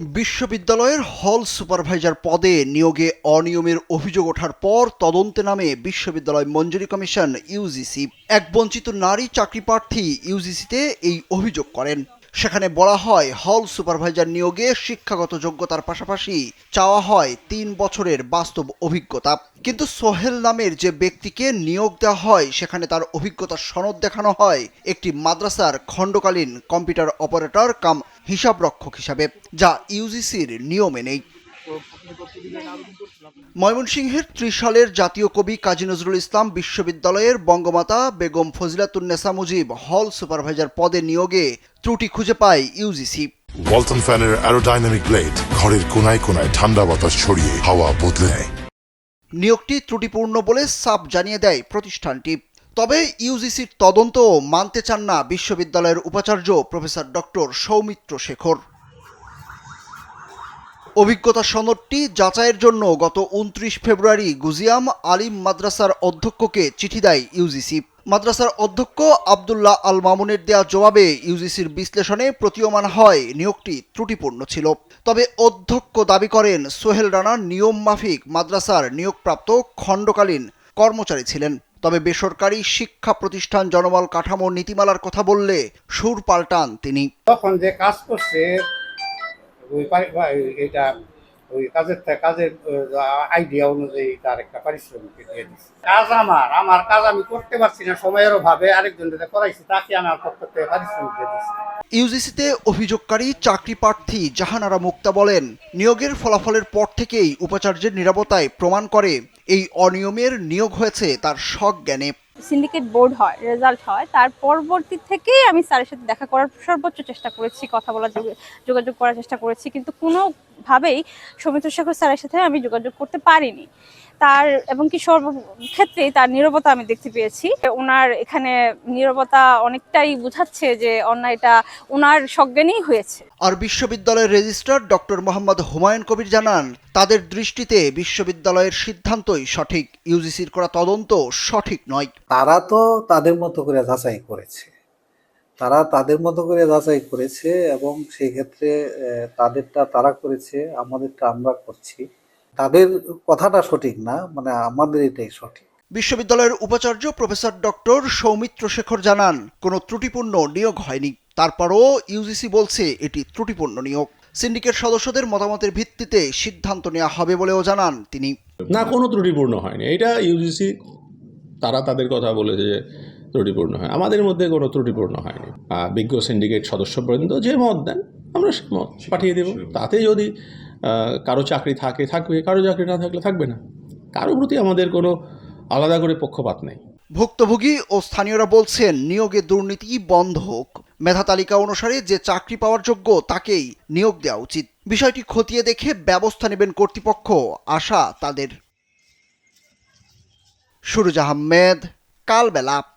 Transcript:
বিশ্ববিদ্যালয়ের হল সুপারভাইজার পদে নিয়োগে অনিয়মের অভিযোগ ওঠার পর তদন্তে নামে বিশ্ববিদ্যালয় মঞ্জুরি কমিশন ইউজিসি এক বঞ্চিত নারী চাকরি প্রার্থী ইউজিসিতে এই অভিযোগ করেন। সেখানে বলা হয়, হল সুপারভাইজার নিয়োগে শিক্ষাগত যোগ্যতার পাশাপাশি চাওয়া হয় তিন বছরের বাস্তব অভিজ্ঞতা। কিন্তু সোহেল নামের যে ব্যক্তিকে নিয়োগ দেওয়া হয়, সেখানে তার অভিজ্ঞতার সনদ দেখানো হয় একটি মাদ্রাসার খণ্ডকালীন কম্পিউটার অপারেটর কাম হিসাবরক্ষক হিসাবে, যা ইউজিসির নিয়মে নেই। ময়মনসিংহের ত্রিশালের জাতীয় কবি কাজী নজরুল ইসলাম বিশ্ববিদ্যালয়ের বঙ্গমাতা বেগম ফজিলাতুন্নেসা মুজিব হল সুপারভাইজার পদে নিয়োগে ত্রুটি খুঁজে পায় ইউজিসি। ওয়ালটন ফ্যানের অ্যারোডাইনামিক ব্লেড ঘরের কোনায় কোনায় ঠান্ডা বাতাস ছড়িয়ে হাওয়া বদলে নেয়। নিয়োগটি ত্রুটিপূর্ণ বলে সাপ জানিয়ে দেয় প্রতিষ্ঠানটি। তবে ইউজিসির তদন্ত মানতে চান না বিশ্ববিদ্যালয়ের উপাচার্য প্রফেসর ডক্টর সৌমিত্র শেখর। অভিজ্ঞতা সনদটি যাচাইয়ের জন্য গত উনত্রিশ ফেব্রুয়ারি গুজিয়াম আলিম মাদ্রাসার অধ্যক্ষকে চিঠি দেয় ইউজিসি। মাদ্রাসার অধ্যক্ষ আবদুল্লাহ আল মামুনের দেয়া জবাবে ইউজিসির বিশ্লেষণে প্রতীয়মান হয় নিয়োগটি ত্রুটিপূর্ণ ছিল। তবে অধ্যক্ষ দাবি করেন, সোহেল রানা নিয়ম মাফিক মাদ্রাসার নিয়োগপ্রাপ্ত খণ্ডকালীন কর্মচারী ছিলেন। তবে বেসরকারি শিক্ষা প্রতিষ্ঠান জনবল কাঠামো নীতিমালার কথা বললে সুর পাল্টান তিনি। তখন যে কাজ করছে ওই এটা, ওই কাজের কাজের আইডিয়া অনুযায়ী তার একটা পারিশ্রমিক দিয়ে দিচ্ছে কাজ আমার আমার কাজ আমি করতে পারছি না সময়ের অভাবে আরেকজন যেটা করাইছি, তাকে আমার পক্ষ থেকে পারিশ্রমিক দিয়ে দিচ্ছি ইউজিসিতে অভিযোগকারী চাকরি প্রার্থী জাহানারা মুক্তা বলেন, নিয়োগের ফলাফলের পর থেকেই উপাচার্যের নিরাপত্তায় প্রমাণ করে, এই অনিয়মের নিয়োগ হয়েছে তার সজ্ঞানে। সিন্ডিকেট বোর্ড হয় রেজাল্ট হয়, তার পরবর্তী থেকেই আমি স্যারের সাথে দেখা করার সর্বোচ্চ চেষ্টা করেছি, কথা বলার যোগ- যোগাযোগ করার চেষ্টা করেছি, কিন্তু কোনোভাবেই সৌমিত্র শেখর স্যারের সাথে আমি যোগাযোগ করতে পারিনি। তার, এবং কি সর্বক্ষেত্রেই তার নীরবতা আমি দেখতে পেয়েছি। ওনার এখানে নীরবতা অনেকটাই বোঝাচ্ছে যে অন্যায়টা ওনার সজ্ঞানেই হয়েছে। আর বিশ্ববিদ্যালয়ের রেজিস্ট্রার ডক্টর মোহাম্মদ হুমায়ুন কবির জানান তাদের দৃষ্টিতে বিশ্ববিদ্যালয়ের সিদ্ধান্তই সঠিক ইউজিসির করা তদন্ত সঠিক নয়। তারা তো তাদের মতো করে যাচাই করেছে। তারা তাদের মতো করে যাচাই করেছে এবং সেই ক্ষেত্রে তাদেরটা তারা করেছে আমাদেরটা আমরা করছি। তাদের কথাটা সঠিক না মানে আমাদের এটাই সঠিক। বিশ্ববিদ্যালয়ের উপাচার্য প্রফেসর ডক্টর সৌমিত্র শেখর জানান কোনো ত্রুটিপূর্ণ নিয়োগ হয়নি। তারপরও ইউজিসি বলছে এটি ত্রুটিপূর্ণ নিয়োগ। সিন্ডিকেট সদস্যদের মতামতের ভিত্তিতে সিদ্ধান্ত নেওয়া হবে বলেও জানান তিনি। না কোনো ত্রুটিপূর্ণ হয়নি। এটা ইউজিসি তারা তাদের কথা বলেছে যে ত্রুটিপূর্ণ হয়। আমাদের মধ্যে কোনো ত্রুটিপূর্ণ হয়নি। বিজ্ঞ সিন্ডিকেট সদস্য পর্যন্ত যে মত দেন আমরা সে মত পাঠিয়ে দেব। তাতে যদি কারও চাকরি থাকে থাকবে। কারও চাকরি না থাকলে থাকবে না। কারও প্রতি আমাদের কোনো আলাদা করে পক্ষপাত নেই। ভুক্তভোগী ও স্থানীয়রা বলছেন নিয়োগে দুর্নীতি বন্ধ হোক। মেধা তালিকা অনুসারে যে চাকরি পাওয়ার যোগ্য তাকেই নিয়োগ দেওয়া উচিত। বিষয়টি খতিয়ে দেখে ব্যবস্থা নেবেন কর্তৃপক্ষ। আশা তাদের। সুরুজ আহমেদ, কালবেলা।